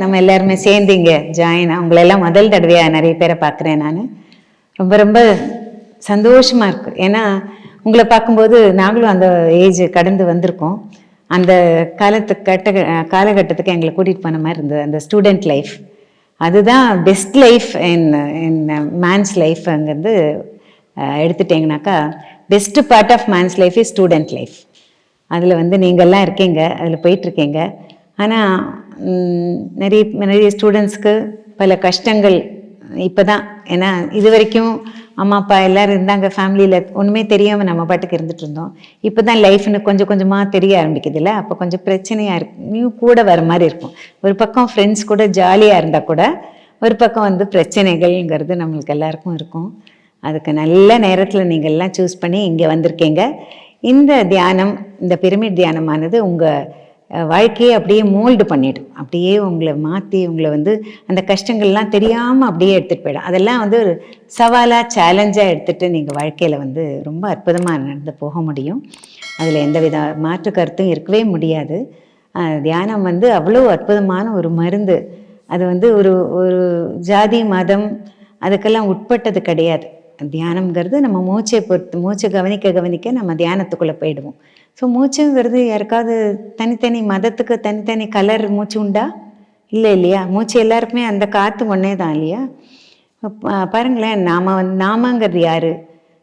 நம்ம எல்லாருமே சேர்ந்து இங்கே ஜாயின் அவங்களெல்லாம் முதல் தடவையாக நிறைய பேரை பார்க்குறேன் நான். ரொம்ப ரொம்ப சந்தோஷமாக இருக்குது ஏன்னா உங்களை பார்க்கும்போது நாங்களும் அந்த ஏஜ் கடந்து வந்திருக்கோம். அந்த காலத்து கட்ட காலகட்டத்துக்கு எங்களை கூட்டிகிட்டு போன மாதிரி இருந்தது. அந்த ஸ்டூடெண்ட் லைஃப் அதுதான் best life in a man's life அங்கேருந்து எடுத்துட்டிங்கனாக்கா best part of man's life is student life அதில் வந்து நீங்கள்லாம் இருக்கீங்க அதில் போயிட்டுருக்கீங்க. ஆனால் நிறைய நிறைய ஸ்டூடெண்ட்ஸ்க்கு பல கஷ்டங்கள் இப்போ தான் ஏன்னா இது வரைக்கும் அம்மா அப்பா எல்லோரும் இருந்தாங்க ஃபேமிலியில் ஒன்றுமே தெரியாமல் நம்ம பாட்டுக்கு இருந்துட்டு இருந்தோம். இப்போ தான் லைஃப்னு கொஞ்சம் கொஞ்சமாக தெரிய ஆரம்பிக்குதுல்ல? அப்போ கொஞ்சம் பிரச்சனையாக இருக்கு. நியூ கூட வர மாதிரி இருக்கும். ஒரு பக்கம் ஃப்ரெண்ட்ஸ் கூட ஜாலியாக இருந்தால் கூட ஒரு பக்கம் வந்து பிரச்சனைகள்ங்கிறது நம்மளுக்கு எல்லாருக்கும் இருக்கும். அதுக்கு நல்ல நேரத்தில் நீங்கள் எல்லாம் சூஸ் பண்ணி இங்கே வந்திருக்கீங்க. இந்த தியானம் இந்த பிரமிட் தியானமானது உங்கள் வாழ்க்கையை அப்படியே மோல்டு பண்ணிடும். அப்படியே உங்களை மாற்றி உங்களை வந்து அந்த கஷ்டங்கள்லாம் தெரியாமல் அப்படியே எடுத்துகிட்டு போயிடும். அதெல்லாம் வந்து ஒரு சவாலாக சேலஞ்சாக எடுத்துகிட்டு நீங்கள் வாழ்க்கையில் வந்து ரொம்ப அற்புதமாக நடந்து போக முடியும். அதில் எந்த வித மாற்று கருத்தும் இருக்கவே முடியாது. தியானம் வந்து அவ்வளோ அற்புதமான ஒரு மருந்து. அது வந்து ஒரு ஒரு ஜாதி மதம் அதுக்கெல்லாம் உட்பட்டது கிடையாது. தியானம்ங்கிறது நம்ம மூச்சை பொறுத்து மூச்சை கவனிக்க கவனிக்க நம்ம தியானத்துக்குள்ளே போயிடுவோம். ஸோ மூச்சுங்கிறது யாருக்காவது தனித்தனி மதத்துக்கு தனித்தனி கலர் மூச்சு உண்டா? இல்லை இல்லையா? மூச்சு எல்லாருக்குமே அந்த காற்று ஒன்றே தான் இல்லையா பாருங்களேன் நாம வந்து நாமங்கிறது யார்?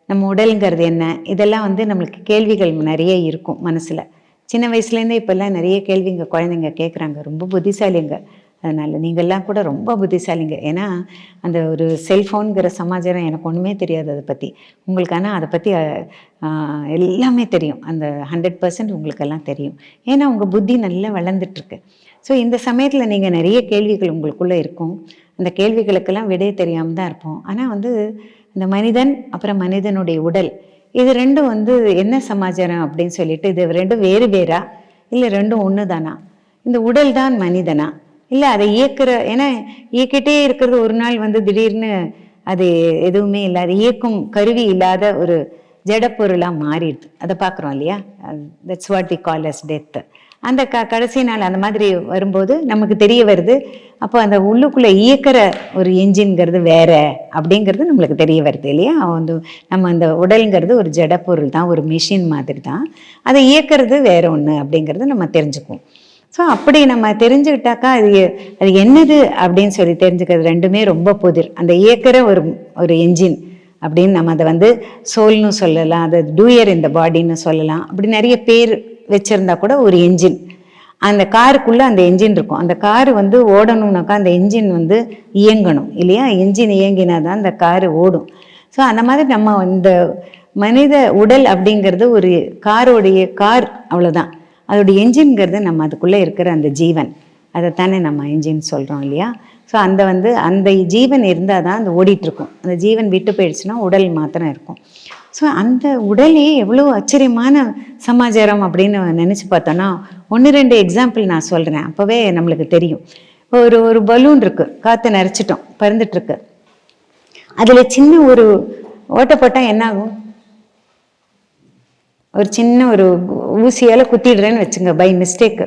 நம்ம உடலுங்கிறது என்ன? இதெல்லாம் வந்து நம்மளுக்கு கேள்விகள் நிறைய இருக்கும் மனசில். சின்ன வயசுலேருந்தே இப்போல்லாம் நிறைய கேள்விங்க குழந்தைங்க கேட்குறாங்க ரொம்ப புத்திசாலிங்க. அதனால் நீங்கள்லாம் கூட ரொம்ப புத்திசாலிங்க. ஏன்னா அந்த ஒரு செல்ஃபோனுங்கிற சமாச்சாரம் எனக்கு ஒன்றுமே தெரியாது அதை பற்றி உங்களுக்கு ஆனால் அதை பற்றி எல்லாமே தெரியும். அந்த ஹண்ட்ரட் பர்சன்ட் உங்களுக்கெல்லாம் தெரியும். ஏன்னா உங்கள் புத்தி நல்லா வளர்ந்துட்டுருக்கு. ஸோ இந்த சமயத்தில் நீங்கள் நிறைய கேள்விகள் உங்களுக்குள்ளே இருக்கும். அந்த கேள்விகளுக்கெல்லாம் விடை தெரியாமல் தான் இருப்போம். ஆனால் வந்து இந்த மனிதன் அப்புறம் மனிதனுடைய உடல் இது ரெண்டும் வந்து என்ன சமாச்சாரம் அப்படின்னு சொல்லிட்டு இது ரெண்டும் வேறு வேறா? இல்லை ரெண்டும் ஒன்று தானா இந்த உடல் தான் மனிதனா? இல்லை அதை இயக்குற ஏன்னா இயக்கிட்டே இருக்கிறது ஒரு நாள் வந்து திடீர்னு அது எதுவுமே இல்லாத இயக்கும் கருவி இல்லாத ஒரு ஜடப்பொருளாக மாறிடுது. அதை பார்க்குறோம் இல்லையா? That's what we call as death அந்த க கடைசி நாள் அந்த மாதிரி வரும்போது நமக்கு தெரிய வருது அப்போ அந்த உள்ளுக்குள்ளே இயக்கிற ஒரு என்ஜின்ங்கிறது வேற அப்படிங்கிறது நம்மளுக்கு தெரிய வருது இல்லையா? வந்து நம்ம அந்த உடல்ங்கிறது ஒரு ஜடப்பொருள் தான் ஒரு மிஷின் மாதிரி தான் அதை இயக்கிறது வேற ஒன்று அப்படிங்கிறது நம்ம தெரிஞ்சுக்குவோம். ஸோ அப்படி நம்ம தெரிஞ்சுக்கிட்டாக்கா அது அது என்னது அப்படின்னு சொல்லி தெரிஞ்சுக்கிறது ரெண்டுமே ரொம்ப புதிர். அந்த இயக்கிற ஒரு ஒரு என்ஜின் அப்படின்னு நம்ம அதை வந்து சோல்னு சொல்லலாம் அதை டூயர் இந்த பாடின்னு சொல்லலாம். அப்படி நிறைய பேர் வச்சுருந்தா கூட ஒரு என்ஜின் அந்த காருக்குள்ளே அந்த என்ஜின் இருக்கும். அந்த காரு வந்து ஓடணும்னாக்கா அந்த என்ஜின் வந்து இயங்கணும் இல்லையா? என்ஜின் இயங்கினா தான் அந்த காரு ஓடும். ஸோ அந்த மாதிரி நம்ம இந்த மனித உடல் அப்படிங்கிறது ஒரு காரோடைய கார் அவ்வளோதான் அதோடய என்ஜின்ங்கிறது நம்ம அதுக்குள்ளே இருக்கிற அந்த ஜீவன். அதைத்தானே நம்ம என்ஜின் சொல்கிறோம் இல்லையா? ஸோ அந்த வந்து அந்த ஜீவன் இருந்தால் தான் அந்த ஓடிட்டுருக்கும். அந்த ஜீவன் விட்டு போயிடுச்சுன்னா உடல் மாத்திரம் இருக்கும். ஸோ அந்த உடலே எவ்வளோ ஆச்சரியமான சமாச்சாரம் அப்படின்னு நினச்சி பார்த்தோன்னா ஒன்று ரெண்டு எக்ஸாம்பிள் நான் சொல்கிறேன் அப்போவே நம்மளுக்கு தெரியும். ஒரு ஒரு பலூன் இருக்குது காற்று நிறச்சிட்டோம் பறந்துட்டுருக்கு. அதில் சின்ன ஒரு ஓட்டை போட்டால் என்ன ஆகும் ஒரு சின்ன ஒரு ஊசியால் குத்திடுறேன்னு வச்சுங்க பை மிஸ்டேக்கு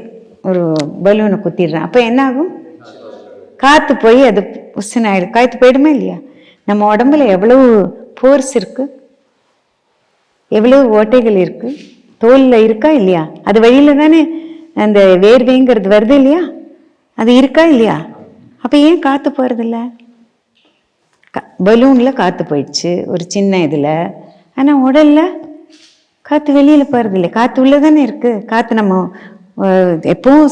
ஒரு பலூனை குத்திடுறேன். அப்போ என்ன ஆகும் காற்று போய் அது உசன் ஆகிடும் காய்த்து போயிடுமா இல்லையா? நம்ம உடம்புல எவ்வளவு போர்ஸ் இருக்குது எவ்வளவு ஓட்டைகள் இருக்குது தோலில் இருக்கா இல்லையா? அது வழியில தானே அந்த வேர்வைங்கிறது வருது இல்லையா? அது இருக்கா இல்லையா? அப்போ ஏன் காற்று போகிறதில்ல பலூனில் காற்று போயிடுச்சு ஒரு சின்ன இதில். ஆனால் உடலில் காற்று வெளியில் போகிறது இல்லை காற்று உள்ளே தானே இருக்குது காற்று நம்ம எப்பவும்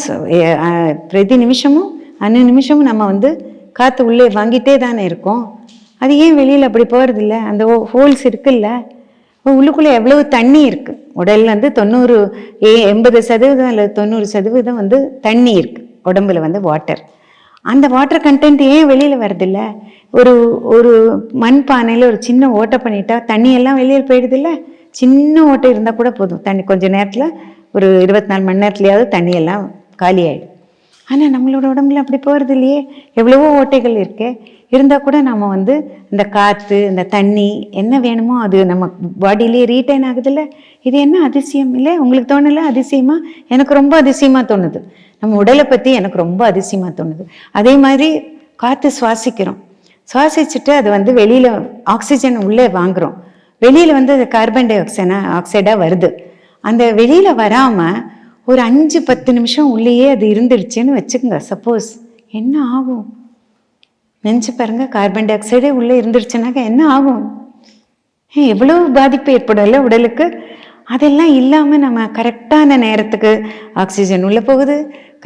பிரதி நிமிஷமும் அன்னு நிமிஷமும் நம்ம வந்து காற்று உள்ளே வாங்கிட்டே தானே இருக்கோம். அது ஏன் வெளியில் அப்படி போகிறதில்ல அந்த ஹோல்ஸ் இருக்குல்ல? உள்ளுக்குள்ளே எவ்வளவு தண்ணி இருக்குது உடல்ல வந்து தொண்ணூறு ஏ எண்பது சதவீதம் அல்லது தொண்ணூறு சதவீதம் வந்து தண்ணி இருக்குது உடம்புல வந்து வாட்டர். அந்த வாட்டர் கண்டென்ட் ஏன் வெளியில் வருதில்ல? ஒரு ஒரு மண் பானையில் ஒரு சின்ன ஓட்டை பண்ணிட்டா தண்ணியெல்லாம் வெளியில் போயிடுதுல்ல? சின்ன ஓட்டை இருந்தால் கூட போதும். தண்ணி கொஞ்ச நேரத்தில் ஒரு இருபத்தி நாலு மணி நேரத்துலையாவது தண்ணியெல்லாம் காலி ஆகிடும் ஆனால் நம்மளோட உடம்புல அப்படி போகிறது இல்லையே. எவ்வளவோ ஓட்டைகள் இருக்கே. இருந்தால் கூட நம்ம வந்து இந்த காற்று இந்த தண்ணி என்ன வேணுமோ அது நம்ம பாடியிலே ரீட்டைன் ஆகுதுல்ல? இது என்ன அதிசயம்? இல்லை உங்களுக்கு தோணல அதிசயமாக எனக்கு ரொம்ப அதிசயமாக தோணுது. நம்ம உடலை பற்றி எனக்கு ரொம்ப அதிசயமாக தோணுது. அதே மாதிரி காற்று சுவாசிக்கிறோம். சுவாசிச்சுட்டு அது வந்து வெளியில் ஆக்சிஜன் உள்ளே வாங்குகிறோம் வெளியில் வந்து அது கார்பன் டை ஆக்சைடா ஆக்சைடாக வருது. அந்த வெளியில் வராமல் ஒரு அஞ்சு பத்து நிமிஷம் உள்ளேயே அது இருந்துடுச்சுன்னு வச்சுக்கோங்க. சப்போஸ் என்ன ஆகும்? நினச்சி பாருங்க கார்பன் டை ஆக்சைடே உள்ளே இருந்துருச்சுனாக்கா என்ன ஆகும்? எவ்வளோ பாதிப்பு ஏற்படும்ல உடலுக்கு? அதெல்லாம் இல்லாமல் நம்ம கரெக்டான நேரத்துக்கு ஆக்சிஜன் உள்ளே போகுது.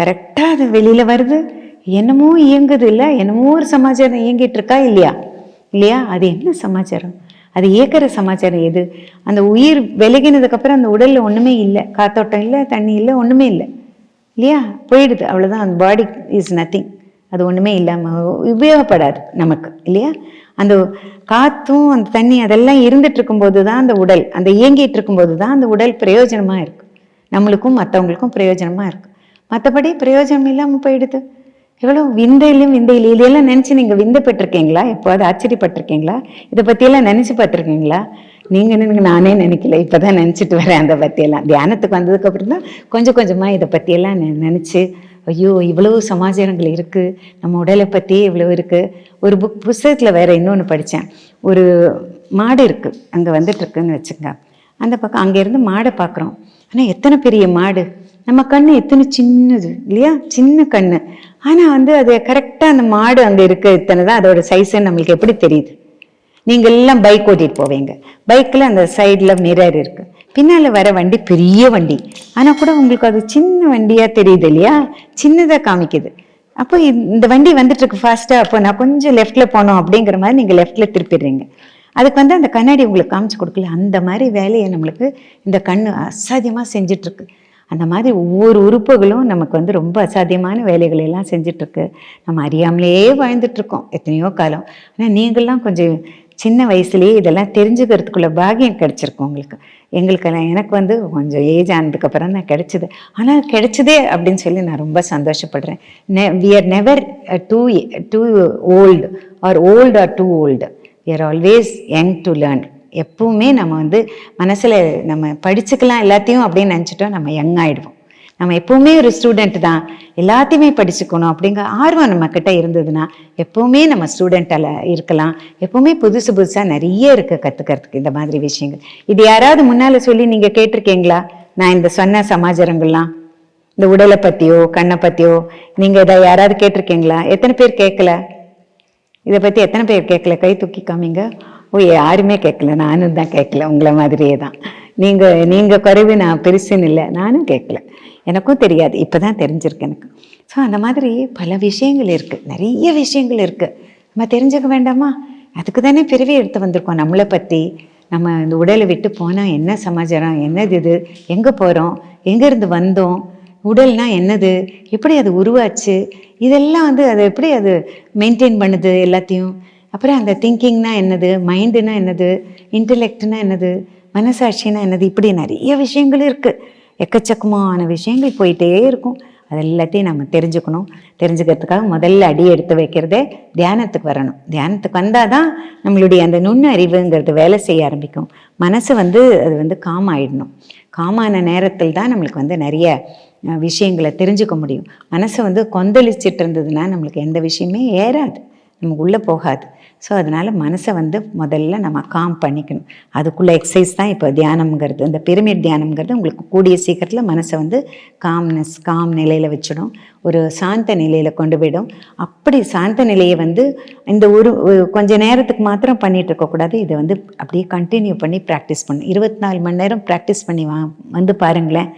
கரெக்டாக அது வெளியில் வருது. என்னமோ இயங்குது இல்லை? என்னமோ ஒரு சமாச்சாரம் இயங்கிட்டு இருக்கா இல்லையா? இல்லையா? அது என்ன சமாச்சாரம்? அது இயக்கிற சமாச்சாரம் எது? அந்த உயிர் விலகினதுக்கப்புறம் அந்த உடலில் ஒன்றுமே இல்லை. காத்தோட்டம் இல்லை தண்ணி இல்லை ஒன்றுமே இல்லை. இல்லையா? போயிடுது. அவ்வளோதான் அந்த பாடி இஸ் நத்திங் அது ஒன்றுமே இல்லாமல் உபயோகப்படாது நமக்கு. இல்லையா? அந்த காத்தும் அந்த தண்ணி அதெல்லாம் இருந்துட்டு இருக்கும்போது தான் அந்த உடல். அந்த இயங்கிட்டு இருக்கும்போது தான் அந்த உடல் பிரயோஜனமாக இருக்கும் நம்மளுக்கும் மற்றவங்களுக்கும் பிரயோஜனமாக இருக்கும் மற்றபடி பிரயோஜனம் இல்லாமல் போயிடுது. எவ்வளோ விந்தையிலும் விந்தையிலும் இதெல்லாம் நீங்கள் நீங்க விந்தப்பட்டிருக்கீங்களா எப்போது ஆச்சரியப்பட்டிருக்கீங்களா? இதை பற்றியெல்லாம் நினச்சி பார்த்துருக்கீங்களா? நீங்கள் நினைங்க நானே நினைக்கல இப்போ தான் நினச்சிட்டு வரேன் அதை பற்றியெல்லாம் தியானத்துக்கு வந்ததுக்கப்புறம் தான் கொஞ்சம் கொஞ்சமாக இதை பற்றியெல்லாம் நெ- ஐயோ இவ்வளவு சமாச்சாரங்கள் இருக்குது நம்ம உடலை பற்றி இவ்வளோ இருக்குது ஒரு புக் புஸ்தகத்தில் வேறு இன்னொன்று படித்தேன் ஒரு மாடு இருக்குது அங்கே வந்துட்டு இருக்குன்னு வச்சுங்க அந்த பக்கம் அங்கேருந்து மாடை பார்க்குறோம். ஆனால் எத்தனை பெரிய மாடு? நம்ம கண்ணு எத்தனை சின்னது இல்லையா? சின்ன கண்ணு. ஆனால் வந்து அது கரெக்டாக அந்த மாடு அந்த இருக்க இத்தனை தான் அதோட சைஸ்ன்னு நம்மளுக்கு எப்படி தெரியுது? நீங்கள் எல்லாம் பைக் ஓட்டிட்டு போவீங்க. பைக்கில் அந்த சைடில் மிரர் இருக்குது பின்னால் வர வண்டி பெரிய வண்டி. ஆனால் கூட உங்களுக்கு அது சின்ன வண்டியாக தெரியுது இல்லையா? சின்னதாக காமிக்குது. அப்போ இந்த- இந்த வண்டி வந்துட்டுருக்கு ஃபாஸ்ட்டாக அப்போ நான் கொஞ்சம் லெஃப்ட்டில் போனோம் அப்படிங்கிற மாதிரி நீங்கள் லெஃப்ட்டில் திருப்பிடுறீங்க. அதுக்கு வந்து அந்த கண்ணாடி உங்களுக்கு காமிச்சு கொடுக்கல. அந்த மாதிரி வேலையை நம்மளுக்கு இந்த கண்ணு அசாத்தியமாக செஞ்சிட்ருக்கு அந்த மாதிரி ஒவ்வொரு உறுப்புகளும் நமக்கு வந்து ரொம்ப அசாத்தியமான வேலைகளை எல்லாம் நம்ம அறியாமலேயே வாழ்ந்துட்டுருக்கோம் எத்தனையோ காலம். ஆனால் நீங்கள்லாம் கொஞ்சம் சின்ன வயசுலேயே இதெல்லாம் தெரிஞ்சுக்கிறதுக்குள்ள பாகியம் கிடச்சிருக்கும் உங்களுக்கு. எங்களுக்கெல்லாம் எனக்கு வந்து கொஞ்சம் ஏஜ் ஆனதுக்கப்புறம் தான் கிடச்சிது. ஆனால் கிடைச்சதே அப்படின்னு சொல்லி நான் ரொம்ப சந்தோஷப்படுறேன். நெ we are never too too old or old or too old we are always young to learn எப்பவுமே நம்ம வந்து மனசுல நம்ம படிச்சுக்கலாம் எல்லாத்தையும் அப்படின்னு நினச்சிட்டோம் நம்ம யங் ஆயிடுவோம். நம்ம எப்பவுமே ஒரு ஸ்டூடெண்ட் தான். எல்லாத்தையுமே படிச்சுக்கணும் அப்படிங்கிற ஆர்வம் நம்ம கிட்ட இருந்ததுன்னா எப்பவுமே நம்ம ஸ்டூடெண்ட்டால் இருக்கலாம். எப்பவுமே புதுசு புதுசாக நிறைய இருக்குது கற்றுக்கிறதுக்கு இந்த மாதிரி விஷயங்கள். இது யாராவது முன்னால் சொல்லி நீங்கள் கேட்டிருக்கீங்களா? நான் இந்த சொன்ன சமாச்சாரங்கள்லாம் இந்த உடலை பற்றியோ கண்ணை பற்றியோ நீங்கள் இதை யாராவது கேட்டிருக்கீங்களா? எத்தனை பேர் கேட்கல? இதை பற்றி எத்தனை பேர் கேட்கல? கை தூக்கி காமிங்க ஓ யாருமே கேட்கல நானும் தான் கேட்கல உங்களை மாதிரியே தான். நீங்கள் நீங்கள் குறைவு நான் பெருசுன்னு இல்லை. நானும் கேட்கல எனக்கும் தெரியாது. இப்போ தான் தெரிஞ்சிருக்கு எனக்கு. ஸோ அந்த மாதிரி பல விஷயங்கள் இருக்குது நிறைய விஷயங்கள் இருக்குது நம்ம தெரிஞ்சுக்க வேண்டாமா? அதுக்கு தானே பிறவி எடுத்து வந்திருக்கோம். நம்மளை பற்றி நம்ம இந்த உடலை விட்டு போனால் என்ன சமாச்சாரம்? என்னது இது? எங்கே போகிறோம் எங்கேருந்து வந்தோம்? உடல்னா என்னது? எப்படி அது உருவாச்சு? இதெல்லாம் வந்து அது எப்படி அது மெயின்டைன் பண்ணுது எல்லாத்தையும்? அப்புறம் அந்த திங்கிங்னா என்னது? மைண்டுனா என்னது? இன்டலெக்ட்னா என்னது? மனசாட்சினா என்னது? இப்படி நிறைய விஷயங்கள் இருக்குது எக்கச்சக்கமான விஷயங்கள் போயிட்டே இருக்கும். அது எல்லாத்தையும் நம்ம தெரிஞ்சுக்கணும். தெரிஞ்சுக்கிறதுக்காக முதல்ல அடி எடுத்து வைக்கிறதே தியானத்துக்கு வரணும். தியானத்துக்கு வந்தால் தான் நம்மளுடைய அந்த நுண்ணறிவுங்கிறது வேலை செய்ய ஆரம்பிக்கும். மனசு வந்து அது வந்து காம் ஆயிடணும். காமான நேரத்தில் தான் நம்மளுக்கு வந்து நிறைய விஷயங்களை தெரிஞ்சுக்க முடியும். மனசை வந்து கொந்தளிச்சிட்டு இருந்ததுன்னா நம்மளுக்கு எந்த விஷயமே ஏறாது. நமக்கு உள்ளே போகாது. ஸோ அதனால் மனசை வந்து முதல்ல நம்ம காம் பண்ணிக்கணும். அதுக்குள்ளே எக்ஸசைஸ் தான் இப்போ தியானம்ங்கிறது. இந்த பிரமிட் தியானம்ங்கிறது உங்களுக்கு கூடிய சீக்கிரத்தில் மனசை வந்து காம்னஸ் காம் நிலையில் வச்சிடும். ஒரு சாந்த நிலையில் கொண்டு போயிடும். அப்படி சாந்த நிலையை வந்து இந்த ஒரு கொஞ்ச நேரத்துக்கு மாத்திரம் பண்ணிகிட்டு இருக்கக்கூடாது இதை வந்து அப்படியே கண்டினியூ பண்ணி ப்ராக்டிஸ் பண்ணணும். இருபத்தி நாலு மணி நேரம் ப்ராக்டிஸ் பண்ணி வா வந்து பாருங்களேன்.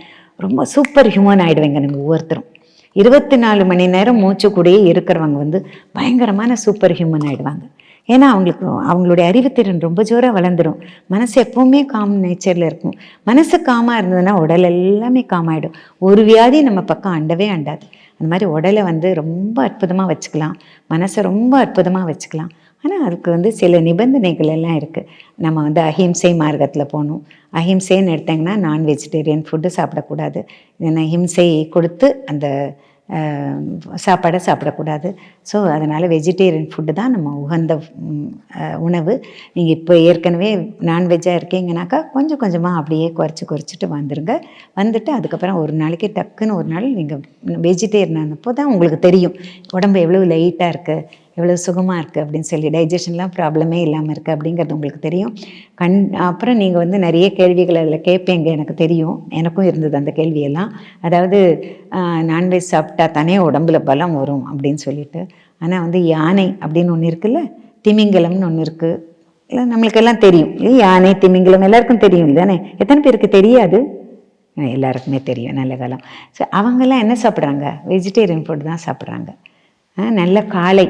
ரொம்ப சூப்பர் ஹியூமன் ஆயிடுவீங்க நீங்கள் ஒவ்வொருத்தரும். இருபத்தி நாலு மணி நேரம் மூச்சு கூடயே இருக்கிறவங்க வந்து பயங்கரமான சூப்பர் ஹியூமன் ஆகிடுவாங்க ஏன்னா அவங்களுக்கு அவங்களுடைய அறிவுத்திறன் ரொம்ப ஜோராக வளர்ந்துடும் மனசு எப்பவுமே காம் நேச்சரில் இருக்கும். மனசு காமாக இருந்ததுன்னா உடல் எல்லாமே காமாயிடும் ஒரு வியாதி நம்ம பக்கம் அண்டவே அண்டாது. அந்த மாதிரி உடலை வந்து ரொம்ப அற்புதமாக வச்சுக்கலாம். மனசை ரொம்ப அற்புதமாக வச்சுக்கலாம். ஆனால் அதுக்கு வந்து சில நிபந்தனைகள் எல்லாம் இருக்குது நம்ம வந்து அஹிம்சை மார்க்கத்தில் போகணும். அஹிம்சைன்னு எடுத்தாங்கன்னா நான் வெஜிடேரியன் ஃபுட்டு சாப்பிடக்கூடாது. ஏன்னா ஹிம்சை கொடுத்து அந்த சாப்பாடை சாப்பிடக்கூடாது. ஸோ அதனால் வெஜிடேரியன் ஃபுட்டு தான் நம்ம உகந்த உணவு. நீங்கள் இப்போ ஏற்கனவே நான்வெஜ்ஜாக இருக்கீங்கனாக்கா கொஞ்சம் கொஞ்சமாக அப்படியே குறைச்சி குறைச்சிட்டு வந்துடுங்க வந்துட்டு அதுக்கப்புறம் ஒரு நாளைக்கு டக்குன்னு ஒரு நாள் நீங்கள் வெஜிடேரியன் ஆனப்போ தான் உங்களுக்கு தெரியும். உடம்பு எவ்வளோ லைட்டாக இருக்குது எவ்வளோ சுகமாக இருக்குது அப்படின்னு சொல்லி டைஜஷன்லாம் ப்ராப்ளமே இல்லாமல் இருக்குது அப்படிங்கிறது உங்களுக்கு தெரியும். கண் அப்புறம் நீங்கள் வந்து நிறைய கேள்விகள் அதில் கேட்பீங்க எனக்கு தெரியும். எனக்கும் இருந்தது அந்த கேள்வியெல்லாம். அதாவது நான்வெஜ் சாப்பிட்டா தானே உடம்புல பலம் வரும் அப்படின்னு சொல்லிட்டு. ஆனால் வந்து யானை அப்படின்னு ஒன்று இருக்குல்ல திமிங்கலம்னு ஒன்று இருக்குது இல்லை நம்மளுக்கெல்லாம் தெரியும். இல்லை யானை திமிங்கலம் எல்லாருக்கும் தெரியும் தானே எத்தனை பேருக்கு தெரியாது? எல்லாருக்குமே தெரியும் நல்ல காலம். ஸோ அவங்கெல்லாம் என்ன சாப்பிட்றாங்க? வெஜிடேரியன் ஃபுட் தான் சாப்பிட்றாங்க. நல்ல காளை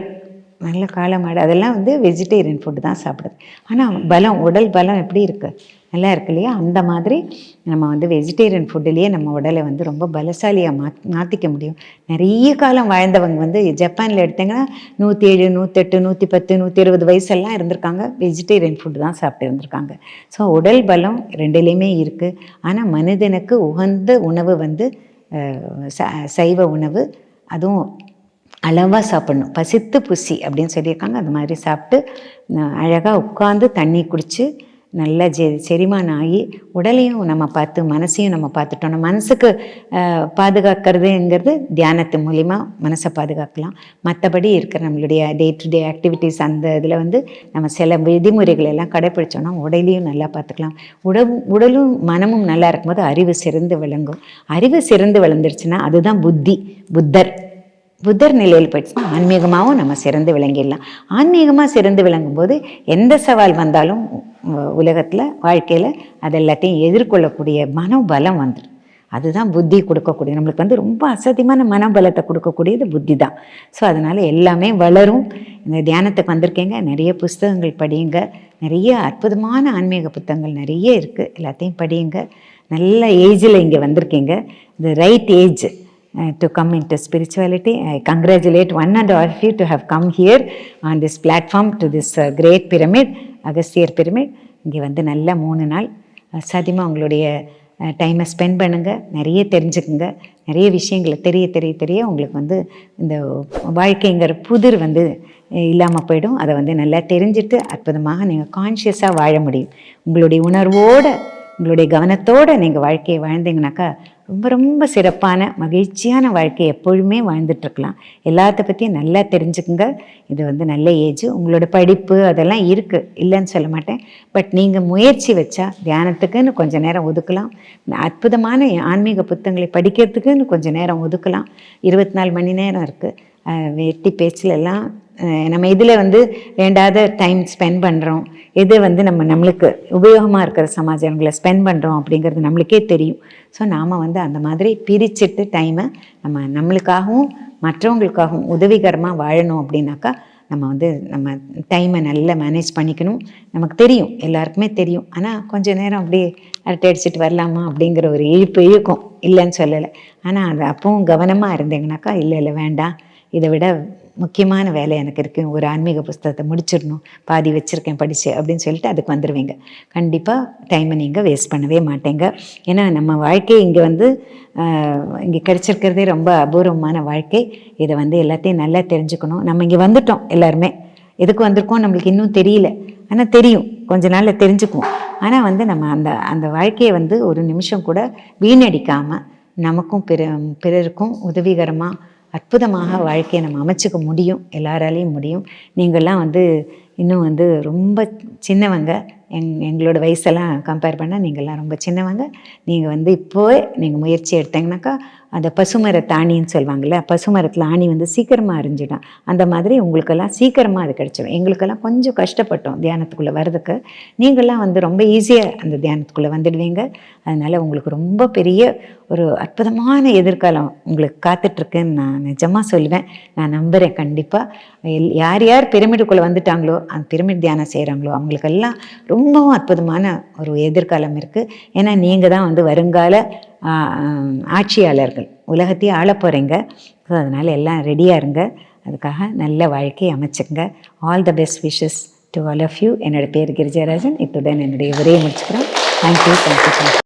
நல்ல காளை மாடு. அதெல்லாம் வந்து வெஜிடேரியன் ஃபுட்டு தான் சாப்பிடுது. ஆனால் பலம் உடல் பலம் எப்படி இருக்குது நல்லா இருக்கு இல்லையா? அந்த மாதிரி நம்ம வந்து வெஜிடேரியன் ஃபுட்டுலேயே நம்ம உடலை வந்து ரொம்ப பலசாலியாக மா மாற்றிக்க முடியும். நிறைய காலம் வாழ்ந்தவங்க வந்து ஜப்பானில் எடுத்தீங்கன்னா நூற்றி ஏழு நூற்றெட்டு நூற்றி பத்து நூற்றி இருபது வயசெல்லாம் இருந்திருக்காங்க. வெஜிடேரியன் ஃபுட்டு தான் சாப்பிட்டு இருந்திருக்காங்க. ஸோ உடல் பலம் ரெண்டுலேயுமே இருக்குது ஆனால் மனிதனுக்கு உகந்த உணவு வந்து ச- சைவ உணவு. அதுவும் அளவாக சாப்பிடணும். பசித்து புசி அப்படின்னு சொல்லியிருக்காங்க. அது மாதிரி சாப்பிட்டு அழகாக உட்காந்து தண்ணி குடித்து நல்லா ஜெ செரிமானம் ஆகி உடலையும் நம்ம பார்த்து மனசையும் நம்ம பார்த்துட்டோம். மனசுக்கு பாதுகாக்கிறதுங்கிறது தியானத்து மூலிமா மனசை பாதுகாக்கலாம். மற்றபடி இருக்கிற நம்மளுடைய டே டு டே ஆக்டிவிட்டீஸ் அந்த இதில் வந்து நம்ம சில விதிமுறைகள் எல்லாம் கடைப்பிடிச்சோன்னா உடலையும் நல்லா பார்த்துக்கலாம். உடல் உடலும் மனமும் நல்லா இருக்கும்போது அறிவு சிறந்து விளங்கும். அறிவு சிறந்து விளந்துருச்சுன்னா அதுதான் புத்தி புத்தர். புத்தர் நிலையில் போயிடுச்சுன்னா ஆன்மீகமாகவும் நம்ம சிறந்து விளங்கிடலாம். ஆன்மீகமாக சிறந்து விளங்கும்போது எந்த சவால் வந்தாலும் உலகத்தில் வாழ்க்கையில் அது எல்லாத்தையும் எதிர்கொள்ளக்கூடிய மனோபலம் வந்துடும் அதுதான் புத்தி கொடுக்கக்கூடிய நம்மளுக்கு வந்து ரொம்ப அசதியமான மனபலத்தை கொடுக்கக்கூடியது புத்தி தான் ஸோ அதனால் எல்லாமே வளரும். இந்த தியானத்துக்கு வந்திருக்கேங்க. நிறைய புஸ்தகங்கள் படியுங்க. நிறைய அற்புதமான ஆன்மீக புத்தகங்கள் நிறைய இருக்குது எல்லாத்தையும் படியுங்க. நல்ல ஏஜில் இங்கே வந்திருக்கீங்க. இந்த right age Uh, to come into spirituality. I congratulate one and all of you to have come here on this platform to this uh, great pyramid, Agasthiyar pyramid. இங்கே வந்து நல்ல மூணு நாள். சாத்தியமாக உங்களுடைய டைமை ஸ்பெண்ட் பண்ணுங்கள் நிறைய தெரிஞ்சுக்குங்க. நிறைய விஷயங்களை தெரிய தெரிய தெரிய உங்களுக்கு வந்து இந்த வாழ்க்கைங்கிற புதிர் வந்து இல்லாமல் போயிடும். அதை வந்து நல்லா தெரிஞ்சுட்டு அற்புதமாக நீங்கள் கான்ஷியஸாக வாழ முடியும். உங்களுடைய உணர்வோடு உங்களுடைய கவனத்தோடு நீங்கள் வாழ்க்கையை வாழ்ந்தீங்கனாக்கா ரொம்ப ரொம்ப சிறப்பான மகிழ்ச்சியான வாழ்க்கை எப்பொழுதுமே வாழ்ந்துட்டுருக்கலாம். எல்லாத்த பற்றியும் நல்லா தெரிஞ்சுக்குங்க. இது வந்து நல்ல ஏஜ் உங்களோட படிப்பு அதெல்லாம் இருக்குது இல்லைன்னு சொல்ல மாட்டேன். பட் நீங்கள் முயற்சி வச்சா தியானத்துக்குன்னு கொஞ்சம் நேரம் ஒதுக்கலாம். அற்புதமான ஆன்மீக புத்தகங்களை படிக்கிறதுக்குன்னு கொஞ்சம் நேரம் ஒதுக்கலாம். இருபத்தி நாலு மணி நேரம் இருக்குது வெட்டி பேச்சிலெல்லாம் நம்ம இதில் வந்து வேண்டாத டைம் ஸ்பெண்ட் பண்ணுறோம் எது வந்து நம்ம நம்மளுக்கு உபயோகமாக இருக்கிற சமாச்சாரங்களை ஸ்பெண்ட் பண்ணுறோம் அப்படிங்கிறது நம்மளுக்கே தெரியும். ஸோ நாம் வந்து அந்த மாதிரி பிரிச்சுட்டு டைமை நம்ம நம்மளுக்காகவும் மற்றவங்களுக்காகவும் உதவிகரமாக வாழணும் அப்படின்னாக்கா நம்ம வந்து நம்ம டைமை நல்லா மேனேஜ் பண்ணிக்கணும். நமக்கு தெரியும் எல்லாருக்குமே தெரியும். ஆனால் கொஞ்சம் நேரம் அப்படியே அரட்டை அடிச்சுட்டு வரலாமா அப்படிங்கிற ஒரு இழுப்பு இழுக்கும். இல்லைன்னு சொல்லலை. ஆனால் அது அப்பவும் கவனமாக இருந்தீங்கனாக்கா இல்லை இல்லை வேண்டாம். இதை விட முக்கியமான வேலை எனக்கு இருக்குது ஒரு ஆன்மீக புஸ்தகத்தை முடிச்சிடணும். பாதி வச்சுருக்கேன் படித்து அப்படின்னு சொல்லிட்டு அதுக்கு வந்துடுவீங்க கண்டிப்பாக டைமை நீங்கள் வேஸ்ட் பண்ணவே மாட்டேங்க. ஏன்னா நம்ம வாழ்க்கை இங்கே வந்து இங்கே கிடச்சிருக்கிறதே ரொம்ப அபூர்வமான வாழ்க்கை. இதை வந்து எல்லாத்தையும் நல்லா தெரிஞ்சுக்கணும். நம்ம இங்கே வந்துட்டோம் எல்லாருமே. எதுக்கு வந்திருக்கோம் நம்மளுக்கு இன்னும் தெரியல. ஆனால் தெரியும். கொஞ்ச நாளில் தெரிஞ்சுக்குவோம். ஆனால் வந்து நம்ம அந்த அந்த வாழ்க்கையை வந்து ஒரு நிமிஷம் கூட வீணடிக்காமல் நமக்கும் பிற பிறருக்கும் உதவிகரமாக அற்புதமாக வாழ்க்கையை நம்ம அமைச்சிக்க முடியும் எல்லாராலையும் முடியும். நீங்கள்லாம் வந்து இன்னும் வந்து ரொம்ப சின்னவங்க. எங் எங்களோட வயசெல்லாம் கம்பேர் பண்ணால் நீங்கள்லாம் ரொம்ப சின்னவங்க. நீங்கள் வந்து இப்போவே நீங்கள் முயற்சி எடுத்தீங்கன்னாக்கா அந்த பசுமரத்து ஆணின்னு சொல்லுவாங்கள்ல பசுமரத்தில் ஆணி வந்து சீக்கிரமாக அறிஞ்சிடும் அந்த மாதிரி உங்களுக்கெல்லாம் சீக்கிரமாக அது கிடச்சிடும் எங்களுக்கெல்லாம் கொஞ்சம் கஷ்டப்பட்டோம் தியானத்துக்குள்ளே வர்றதுக்கு. நீங்கள்லாம் வந்து ரொம்ப ஈஸியாக அந்த தியானத்துக்குள்ளே வந்துடுவீங்க. அதனால் உங்களுக்கு ரொம்ப பெரிய ஒரு அற்புதமான எதிர்காலம் உங்களுக்கு காத்துட்ருக்குன்னு நான் நிஜமாக சொல்லுவேன். நான் நம்புகிறேன் கண்டிப்பாக யார் யார் பிரமிடுக்குள்ளே வந்துட்டாங்களோ அந்த பிரமிட் தியானம் செய்கிறாங்களோ அவங்களுக்கெல்லாம் ரொம்பவும் அற்புதமான ஒரு எதிர்காலம் இருக்குது ஏன்னா நீங்கள் தான் வந்து வருங்கால ஆட்சியாளர்கள். உலகத்தையே ஆள போகிறீங்க ஸோ அதனால் எல்லாம் ரெடியாக இருங்க. அதுக்காக நல்ல வாழ்க்கையை அமைச்சுங்க all the best wishes to all of you என்னோட பேர் கிரிஜாராஜன். இத்துடன் என்னுடைய உரையை முடிச்சுக்கிறேன் தேங்க்யூ தேங்க்யூ தேங்க்யூ